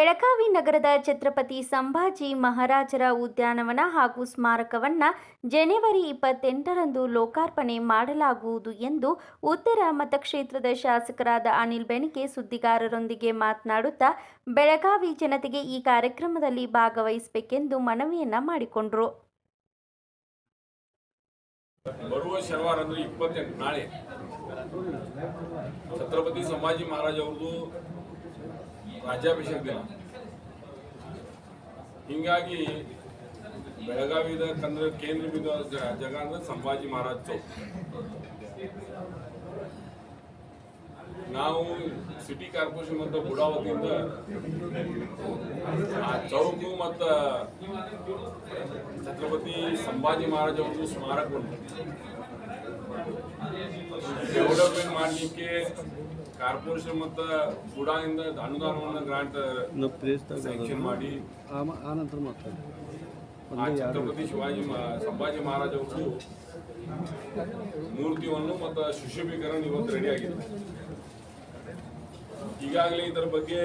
ಬೆಳಗಾವಿ ನಗರದ ಛತ್ರಪತಿ ಸಂಭಾಜಿ ಮಹಾರಾಜರ ಉದ್ಯಾನವನ ಹಾಗೂ ಸ್ಮಾರಕವನ್ನ ಜನವರಿ ಇಪ್ಪತ್ತೆಂಟರಂದು ಲೋಕಾರ್ಪಣೆ ಮಾಡಲಾಗುವುದು ಎಂದು ಉತ್ತರ ಮತಕ್ಷೇತ್ರದ ಶಾಸಕರಾದ ಅನಿಲ್ ಬೆನಿಕೆ ಸುದ್ದಿಗಾರರೊಂದಿಗೆ ಮಾತನಾಡುತ್ತಾ, ಬೆಳಗಾವಿ ಜನತೆಗೆ ಈ ಕಾರ್ಯಕ್ರಮದಲ್ಲಿ ಭಾಗವಹಿಸಬೇಕೆಂದು ಮನವಿಯನ್ನ ಮಾಡಿಕೊಂಡರು. ಬರುವ ಶನಿವಾರ ಇಪ್ಪತ್ತೆಂಟು ನಾಳೆ ಛತ್ರಪತಿ ಸಂಭಾಜಿ ಮಹಾರಾಜ್ ಅವ್ರದ್ದು ರಾಜ್ಯಾಭಿಷೇಕ ದಿನ. ಹಿಂಗಾಗಿ ಬೆಳಗಾವಿದ ಕಂದ್ರ ಕೇಂದ್ರ ಬಿಂದು ಜ- ಜಾಗ ಅಂದ್ರೆ ಸಂಭಾಜಿ ಮಹಾರಾಜ್ ಚೌಕ್ ನಾವು ಸಿಟಿ ಕಾರ್ಪೊರೇಷನ್ ಮತ್ತು ಬುಡಾವತಿಯಿಂದ ಆ ಚೌಕು ಮತ್ತು ಛತ್ರಪತಿ ಸಂಭಾಜಿ ಮಹಾರಾಜ್ ಸ್ಮಾರಕ ಸ್ಮಾರಕವನ್ನು ಡೆವಲಪ್ಮೆಂಟ್ ಮಾಡಲಿಕ್ಕೆ ಕಾರ್ಪೊರೇಷನ್ ಮತ್ತು ಬುಡಾದಿಂದ ಅನುದಾನವನ್ನು ಗ್ರಾಂಟ್ ಸ್ಯಾಂಕ್ಷನ್ ಮಾಡಿ. ಆ ನಂತರ ಮಾತಾಡಿ ಆ ಛತ್ರಪತಿ ಶಿವಾಜಿ ಸಂಭಾಜಿ ಮಹಾರಾಜ್ ಅವರು ಮೂರ್ತಿಯನ್ನು ಮತ್ತು ಸುಶೋಭೀಕರಣ ಇವತ್ತು ರೆಡಿ ಆಗಿದೆ. ಈಗಾಗಲೇ ಇದರ ಬಗ್ಗೆ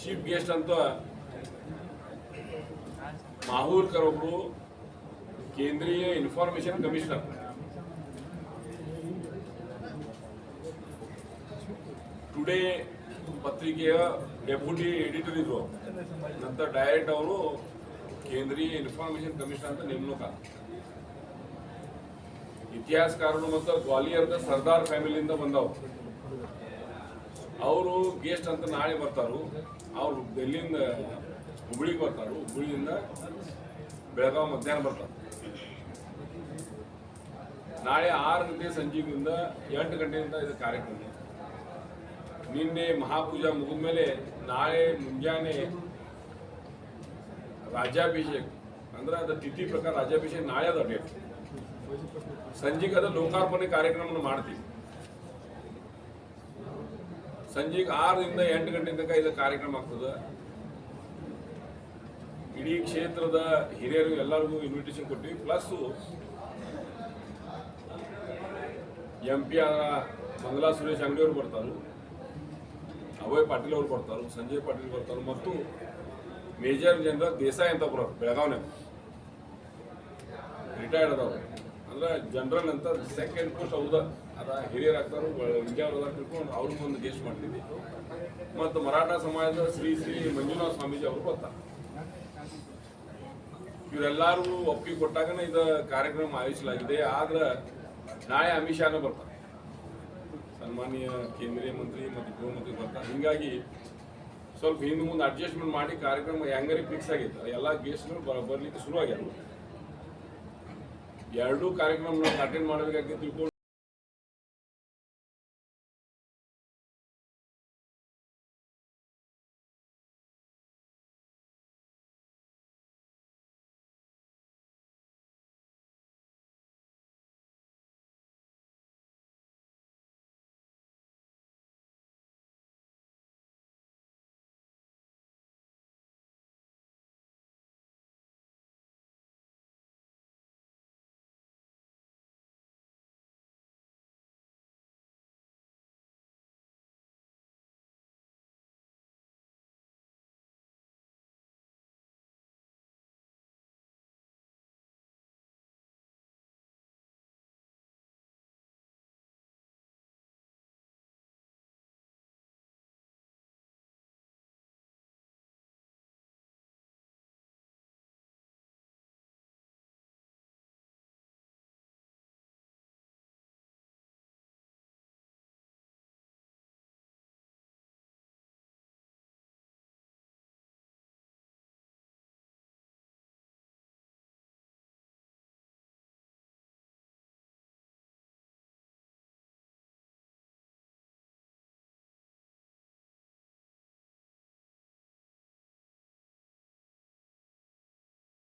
ಚೀಫ್ ಗೆಸ್ಟ್ ಅಂತ ಮಾಹೂರ್ಕರ್ ಒಬ್ಬರು ಕೇಂದ್ರೀಯ ಇನ್ಫಾರ್ಮೇಶನ್ ಕಮಿಷನರ್ ಟುಡೇ ಪತ್ರಿಕೆಯ ಡೆಪ್ಯೂಟಿ ಎಡಿಟರ್ ಇದ್ರು. ನಂತರ ಡೈರೆಕ್ಟ್ ಅವರು ಕೇಂದ್ರೀಯ ಇನ್ಫಾರ್ಮೇಶನ್ ಕಮಿಷನ್ ಅಂತ ನೇಮಕ. ಇತಿಹಾಸಕಾರರು ಮತ್ತು ಗ್ವಾಲಿಯರ್ದ ಸರ್ದಾರ್ ಫ್ಯಾಮಿಲಿಯಿಂದ ಬಂದವರು. ಅವರು ಗೆಸ್ಟ್ ಅಂತ ನಾಳೆ ಬರ್ತಾರು. ಅವರು ಡೆಲ್ಲಿಯಿಂದ ಹುಬ್ಳಿಗೆ ಬರ್ತಾರು. ಹುಬ್ಳಿಯಿಂದ ಬೆಳಗಾವಿ ಮಧ್ಯಾಹ್ನ ಬರ್ತಾರೆ. ನಾಳೆ ಆರು ಗಂಟೆ ಸಂಜೆಗಿಂದ ಎಂಟು ಗಂಟೆಯಿಂದ ಇದು ಕಾರ್ಯಕ್ರಮ. ನಿನ್ನೆ ಮಹಾಪೂಜಾ ಮುಗಿದ ಮೇಲೆ ನಾಳೆ ಮುಂಜಾನೆ ರಾಜ್ಯಾಭಿಷೇಕ್, ಅಂದ್ರೆ ಅದ ತಿಥಿ ಪ್ರಕಾರ ರಾಜ್ಯಾಭಿಷೇಕ ನಾಳೆ ಅದ ಡೇಟ್ ಸಂಜೆಗೆ ಅದ ಲೋಕಾರ್ಪಣೆ ಕಾರ್ಯಕ್ರಮ ಮಾಡ್ತೀವಿ. ಸಂಜೆಗೆ ಆರರಿಂದ ಎಂಟು ಗಂಟೆ ತನಕ ಇದು ಕಾರ್ಯಕ್ರಮ ಆಗ್ತದೆ. ಇಡೀ ಕ್ಷೇತ್ರದ ಹಿರಿಯರು ಎಲ್ಲರಿಗೂ ಇನ್ವಿಟೇಷನ್ ಕೊಟ್ಟಿವಿ ಪ್ಲಸ್ ಎಂ ಪಿ ಆದ ಮಂಗಲಾ ಸುರೇಶ್ ಅಂಗಡಿಯವರು ಬರ್ತಾರೆ. ಅಭಯ್ ಪಾಟೀಲ್ ಅವರು ಬರ್ತಾರೆ ಸಂಜಯ್ ಪಾಟೀಲ್ ಬರ್ತಾರೆ ಮತ್ತು ಮೇಜರ್ ಜನರಲ್ ದೇಸಾಯಿ ಅಂತ ಬರೋರು ಬೆಳಗಾವ್ನಾಗ ರಿಟೈರ್ಡ್ ಅದಾವ ಅಂದ್ರೆ ಜನರಲ್ ಅಂತ ಸೆಕೆಂಡ್ ಪೋಸ್ಟ್ ಹೌದ. ಅದ ಹಿರಿಯರ್ ಆಗ್ತಾರು ಇಂಡಿಯಾ ತಿಳ್ಕೊಂಡು ಅವ್ರಿಗೂ ಒಂದು ಗೆಸ್ಟ್ ಮಾಡ್ತೀವಿ ಮತ್ತು ಮರಾಠ ಸಮಾಜದ ಶ್ರೀ ಶ್ರೀ ಮಂಜುನಾಥ ಸ್ವಾಮೀಜಿ ಅವರು ಬರ್ತಾರೆ. ಇವರೆಲ್ಲರೂ ಒಪ್ಪಿಗೆ ಕೊಟ್ಟಾಗನೇ ಇದು ಕಾರ್ಯಕ್ರಮ ಆಯೋಜಿಸಲಾಗಿದೆ. ಆದ್ರೆ ನಾಳೆ ಅಮಿತ್ ಬರ್ತಾರೆ. ಸನ್ಮಾನ್ಯ ಕೇಂದ್ರೀಯ ಮಂತ್ರಿ ಮತ್ತು ಗೃಹ ಮಂತ್ರಿ ಬರ್ತಾರೆ. ಹಿಂಗಾಗಿ ಸ್ವಲ್ಪ ಹಿಂದೆ ಮುಂದೆ ಅಡ್ಜಸ್ಟ್ಮೆಂಟ್ ಮಾಡಿ ಕಾರ್ಯಕ್ರಮ ಹೆಂಗರಿ ಫಿಕ್ಸ್ ಆಗಿತ್ತು. ಎಲ್ಲ ಗೆಸ್ಟ್ಗಳು ಬರಲಿಕ್ಕೆ ಬರ್ಲಿಕ್ಕೆ ಶುರು ಆಗ್ಯಾರ ಎರಡೂ ಕಾರ್ಯಕ್ರಮ ಅಟೆಂಡ್ ಮಾಡಬೇಕಾಗಿ ತಿಳ್ಕೊಂಡು